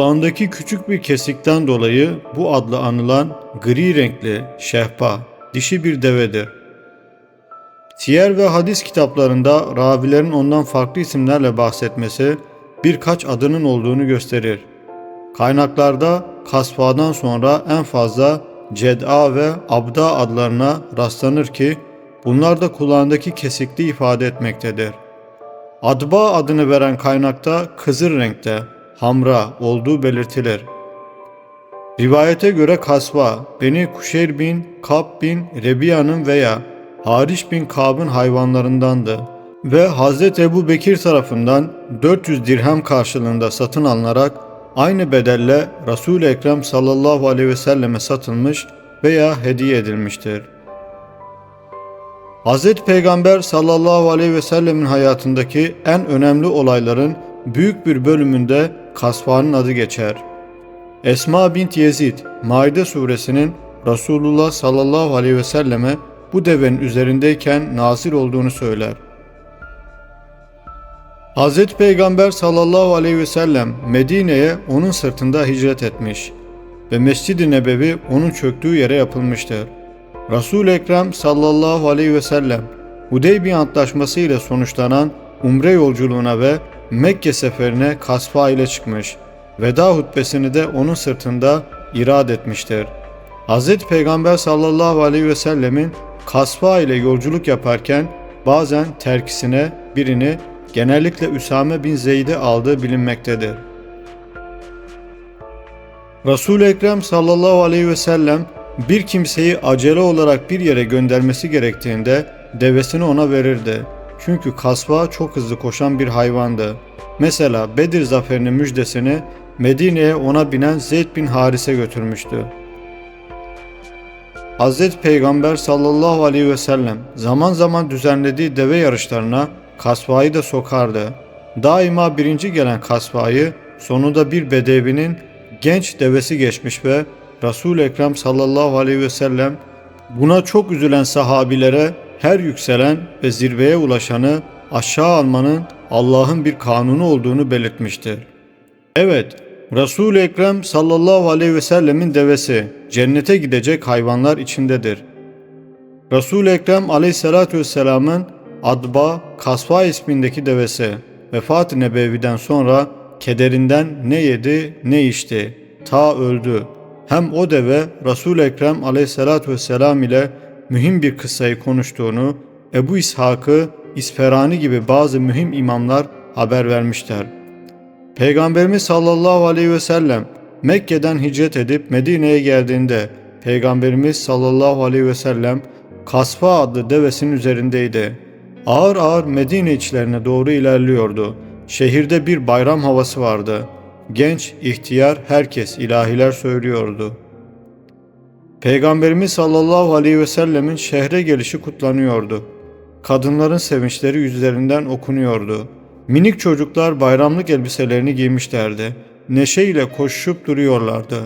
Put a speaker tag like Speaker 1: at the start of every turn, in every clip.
Speaker 1: Kulağındaki küçük bir kesikten dolayı bu adla anılan gri renkli şehpa dişi bir devedir. Siyer ve hadis kitaplarında ravilerin ondan farklı isimlerle bahsetmesi birkaç adının olduğunu gösterir. Kaynaklarda Kasfa'dan sonra en fazla Ced'a ve Abda adlarına rastlanır ki bunlar da kulağındaki kesikli ifade etmektedir. Adba adını veren kaynakta kızır renkte, hamra olduğu belirtilir. Rivayete göre Kasva, Beni Kuşeyr bin Kab bin Rebiya'nın veya Hariş bin Kab'ın hayvanlarındandı ve Hazreti Ebu Bekir tarafından 400 dirhem karşılığında satın alınarak aynı bedelle Resul-i Ekrem sallallahu aleyhi ve selleme satılmış veya hediye edilmiştir. Hazreti Peygamber sallallahu aleyhi ve sellemin hayatındaki en önemli olayların büyük bir bölümünde Kasva'nın adı geçer. Esma bint Yezid, Maide suresinin Resulullah sallallahu aleyhi ve selleme bu devenin üzerindeyken nazil olduğunu söyler. Hazreti Peygamber sallallahu aleyhi ve sellem Medine'ye onun sırtında hicret etmiş ve Mescid-i Nebevi onun çöktüğü yere yapılmıştır. Resul-i Ekrem sallallahu aleyhi ve sellem Hudeybiye Antlaşması ile sonuçlanan Umre yolculuğuna ve Mekke seferine kasfa ile çıkmış. Veda hutbesini de onun sırtında irad etmiştir. Hz. Peygamber sallallahu aleyhi ve sellemin kasfa ile yolculuk yaparken bazen terkisine birini genellikle Üsame bin Zeyd'i aldığı bilinmektedir. Resul-i Ekrem sallallahu aleyhi ve sellem bir kimseyi acele olarak bir yere göndermesi gerektiğinde devesini ona verirdi. Çünkü kasva çok hızlı koşan bir hayvandı. Mesela Bedir zaferinin müjdesini Medine'ye ona binen Zeyd bin Haris'e götürmüştü. Hz. Peygamber sallallahu aleyhi ve sellem zaman zaman düzenlediği deve yarışlarına kasvayı da sokardı. Daima birinci gelen kasvayı sonunda bir bedevinin genç devesi geçmiş ve Resul-i Ekrem sallallahu aleyhi ve sellem buna çok üzülen sahabilere her yükselen ve zirveye ulaşanı aşağı almanın Allah'ın bir kanunu olduğunu belirtmiştir. Evet, Resul-i Ekrem sallallahu aleyhi ve sellemin devesi cennete gidecek hayvanlar içindedir. Resul-i Ekrem aleyhissalatü vesselamın Adba Kasva ismindeki devesi vefat-ı nebeviden sonra kederinden ne yedi ne içti ta öldü. Hem o deve Resul-i Ekrem aleyhissalatü vesselam ile mühim bir kıssayı konuştuğunu Ebu İshak'ı İsferani gibi bazı mühim imamlar haber vermişler. Peygamberimiz sallallahu aleyhi ve sellem Mekke'den hicret edip Medine'ye geldiğinde Peygamberimiz sallallahu aleyhi ve sellem Kasfa adlı devesinin üzerindeydi. Ağır ağır Medine içlerine doğru ilerliyordu. Şehirde bir bayram havası vardı. Genç, ihtiyar, herkes ilahiler söylüyordu. Peygamberimiz sallallahu aleyhi ve sellemin şehre gelişi kutlanıyordu. Kadınların sevinçleri yüzlerinden okunuyordu. Minik çocuklar bayramlık elbiselerini giymişlerdi. Neşeyle koşup duruyorlardı.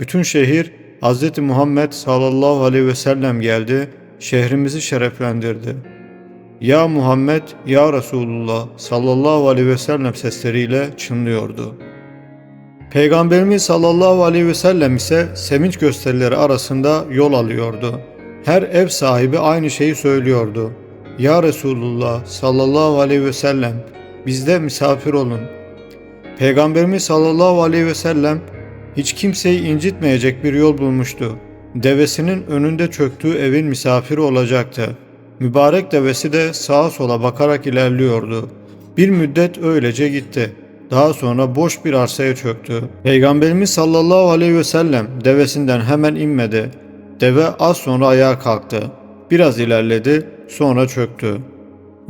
Speaker 1: Bütün şehir Hz. Muhammed sallallahu aleyhi ve sellem geldi, şehrimizi şereflendirdi. Ya Muhammed, Ya Resulullah sallallahu aleyhi ve sellem sesleriyle çınlıyordu. Peygamberimiz sallallahu aleyhi ve sellem ise sevinç gösterileri arasında yol alıyordu. Her ev sahibi aynı şeyi söylüyordu. Ya Resulullah sallallahu aleyhi ve sellem bizde misafir olun. Peygamberimiz sallallahu aleyhi ve sellem hiç kimseyi incitmeyecek bir yol bulmuştu. Devesinin önünde çöktüğü evin misafiri olacaktı. Mübarek devesi de sağa sola bakarak ilerliyordu. Bir müddet öylece gitti. Daha sonra boş bir arsaya çöktü. Peygamberimiz sallallahu aleyhi ve sellem devesinden hemen inmedi. Deve az sonra ayağa kalktı. Biraz ilerledi, sonra çöktü.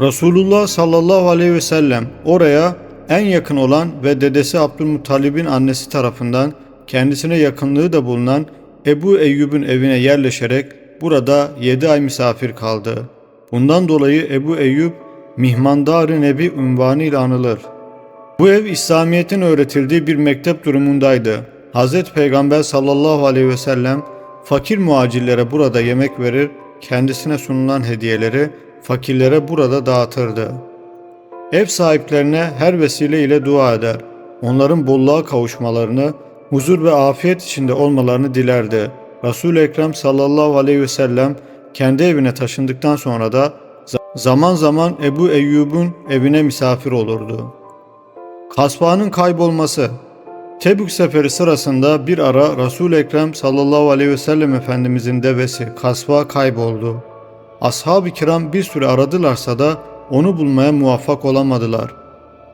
Speaker 1: Resulullah sallallahu aleyhi ve sellem oraya en yakın olan ve dedesi Abdülmuttalib'in annesi tarafından kendisine yakınlığı da bulunan Ebu Eyyub'un evine yerleşerek burada yedi ay misafir kaldı. Bundan dolayı Ebu Eyyub Mihmandar-ı Nebi unvanı ile anılır. Bu ev İslamiyet'in öğretildiği bir mektep durumundaydı. Hz. Peygamber sallallahu aleyhi ve sellem fakir muacirlere burada yemek verir, kendisine sunulan hediyeleri fakirlere burada dağıtırdı. Ev sahiplerine her vesile ile dua eder. onların bolluğa kavuşmalarını, huzur ve afiyet içinde olmalarını dilerdi. Resul-i Ekrem sallallahu aleyhi ve sellem kendi evine taşındıktan sonra da zaman zaman Ebu Eyyub'un evine misafir olurdu. Kasba'nın kaybolması Tebük seferi sırasında bir ara Resul-i Ekrem sallallahu aleyhi ve sellem Efendimizin devesi Kasba kayboldu. Ashab-ı kiram bir süre aradılarsa da onu bulmaya muvaffak olamadılar.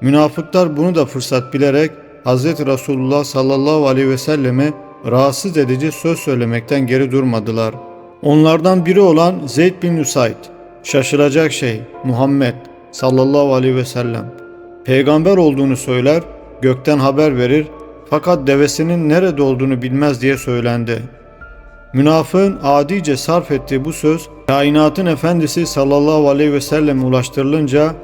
Speaker 1: Münafıklar bunu da fırsat bilerek Hz. Resulullah sallallahu aleyhi ve selleme rahatsız edici söz söylemekten geri durmadılar. Onlardan biri olan Zeyd bin Nusayd, şaşılacak şey Muhammed sallallahu aleyhi ve sellem peygamber olduğunu söyler, gökten haber verir fakat devesinin nerede olduğunu bilmez diye söylendi. Münafığın adice sarf ettiği bu söz kainatın efendisi sallallahu aleyhi ve sellem ulaştırılınca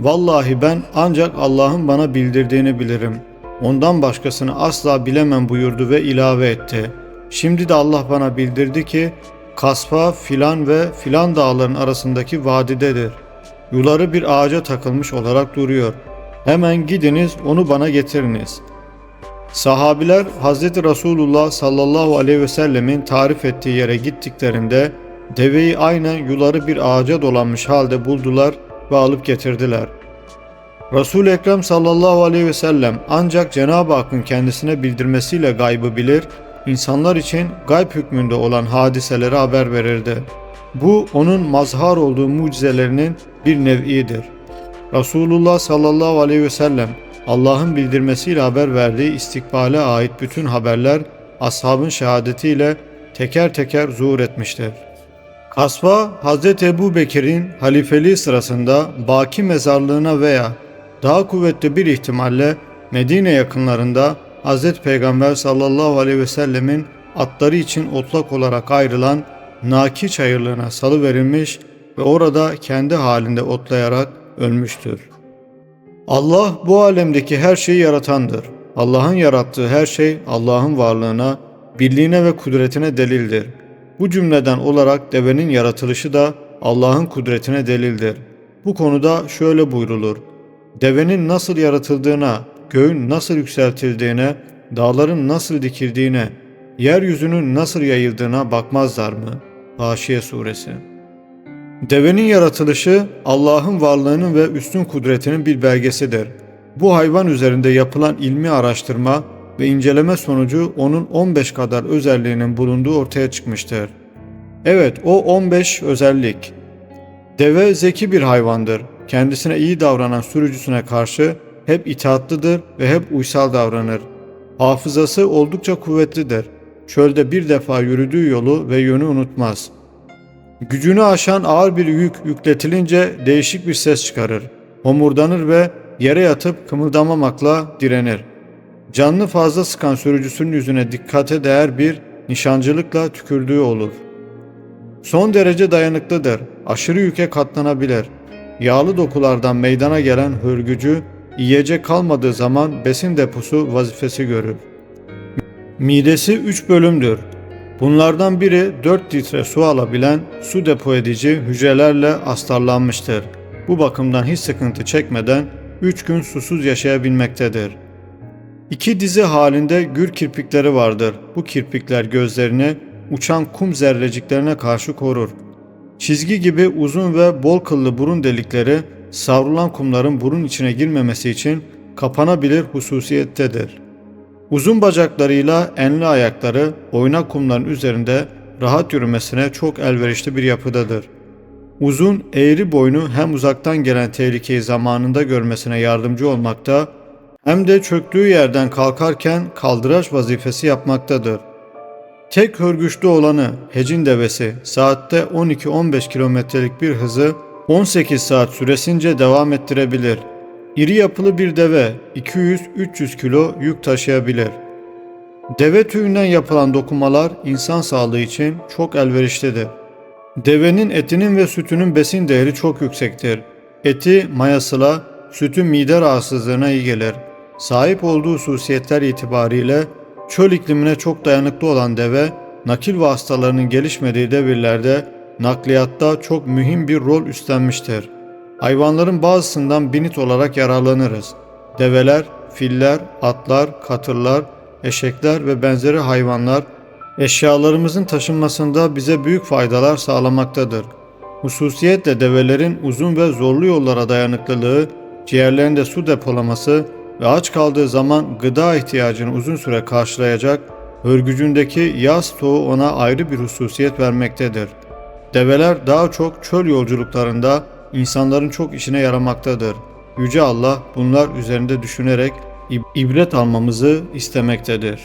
Speaker 1: vallahi ben ancak Allah'ın bana bildirdiğini bilirim. Ondan başkasını asla bilemem buyurdu ve ilave etti. Şimdi de Allah bana bildirdi ki Kaspa filan ve filan dağların arasındaki vadidedir. Yuları bir ağaca takılmış olarak duruyor. Hemen gidiniz onu bana getiriniz.'' Sahabiler Hz. Resulullah sallallahu aleyhi ve sellemin tarif ettiği yere gittiklerinde deveyi aynen yuları bir ağaca dolanmış halde buldular ve alıp getirdiler. Resul-i Ekrem sallallahu aleyhi ve sellem ancak Cenab-ı Hakk'ın kendisine bildirmesiyle gaybı bilir, insanlar için gayb hükmünde olan hadiseleri haber verirdi. Bu onun mazhar olduğu mucizelerinin bir nev'idir. Resulullah sallallahu aleyhi ve sellem Allah'ın bildirmesiyle haber verdiği istikbale ait bütün haberler ashabın şehadetiyle teker teker zuhur etmiştir. Kasva Hz. Ebu Bekir'in halifeliği sırasında Baki mezarlığına veya daha kuvvetli bir ihtimalle Medine yakınlarında Hz. Peygamber sallallahu aleyhi ve sellemin atları için otlak olarak ayrılan Naki çayırlığına salı verilmiş ve orada kendi halinde otlayarak ölmüştür. Allah bu alemdeki her şeyi yaratandır. Allah'ın yarattığı her şey Allah'ın varlığına, birliğine ve kudretine delildir. Bu cümleden olarak devenin yaratılışı da Allah'ın kudretine delildir. Bu konuda şöyle buyrulur. Devenin nasıl yaratıldığına, göğün nasıl yükseltildiğine, dağların nasıl dikildiğine, yeryüzünün nasıl yayıldığına bakmazlar mı? Haşiye Suresi Devenin yaratılışı Allah'ın varlığının ve üstün kudretinin bir belgesidir. Bu hayvan üzerinde yapılan ilmi araştırma ve inceleme sonucu onun 15 kadar özelliğinin bulunduğu ortaya çıkmıştır. Evet o 15 özellik. Deve zeki bir hayvandır. Kendisine iyi davranan sürücüsüne karşı hep itaatlıdır ve hep uysal davranır. Hafızası oldukça kuvvetlidir. Çölde bir defa yürüdüğü yolu ve yönü unutmaz.'' Gücünü aşan ağır bir yük yükletilince değişik bir ses çıkarır. Homurdanır ve yere yatıp kımıldamamakla direnir. Canlı fazla sıkan sürücüsünün yüzüne dikkate değer bir nişancılıkla tükürdüğü olur. Son derece dayanıklıdır, aşırı yüke katlanabilir. Yağlı dokulardan meydana gelen hörgücü, yiyecek kalmadığı zaman besin deposu vazifesi görür. Midesi üç bölümdür. Bunlardan biri 4 litre su alabilen su depo edici hücrelerle astarlanmıştır. Bu bakımdan hiç sıkıntı çekmeden 3 gün susuz yaşayabilmektedir. İki dizi halinde gür kirpikleri vardır. Bu kirpikler gözlerini uçan kum zerreciklerine karşı korur. Çizgi gibi uzun ve bol kıllı burun delikleri savrulan kumların burun içine girmemesi için kapanabilir hususiyettedir. Uzun bacaklarıyla enli ayakları oynak kumların üzerinde rahat yürümesine çok elverişli bir yapıdadır. Uzun, eğri boynu hem uzaktan gelen tehlikeyi zamanında görmesine yardımcı olmakta hem de çöktüğü yerden kalkarken kaldıraç vazifesi yapmaktadır. Tek hörgüçlü olanı Hecin devesi saatte 12-15 kilometrelik bir hızı 18 saat süresince devam ettirebilir.'' İri yapılı bir deve 200-300 kilo yük taşıyabilir. Deve tüyünden yapılan dokumalar insan sağlığı için çok elverişlidir. Devenin etinin ve sütünün besin değeri çok yüksektir. Eti mayasıla, sütü mide rahatsızlığına iyi gelir. Sahip olduğu hususiyetler itibariyle çöl iklimine çok dayanıklı olan deve, nakil vasıtalarının gelişmediği devirlerde nakliyatta çok mühim bir rol üstlenmiştir. Hayvanların bazısından binit olarak yararlanırız. Develer filler, atlar, katırlar, eşekler ve benzeri hayvanlar eşyalarımızın taşınmasında bize büyük faydalar sağlamaktadır. Hususiyetle develerin uzun ve zorlu yollara dayanıklılığı, ciğerlerinde su depolaması ve aç kaldığı zaman gıda ihtiyacını uzun süre karşılayacak, örgücündeki yağ stoğu ona ayrı bir hususiyet vermektedir. Develer daha çok çöl yolculuklarında insanların çok işine yaramaktadır. Yüce Allah bunlar üzerinde düşünerek ib- ibret almamızı istemektedir.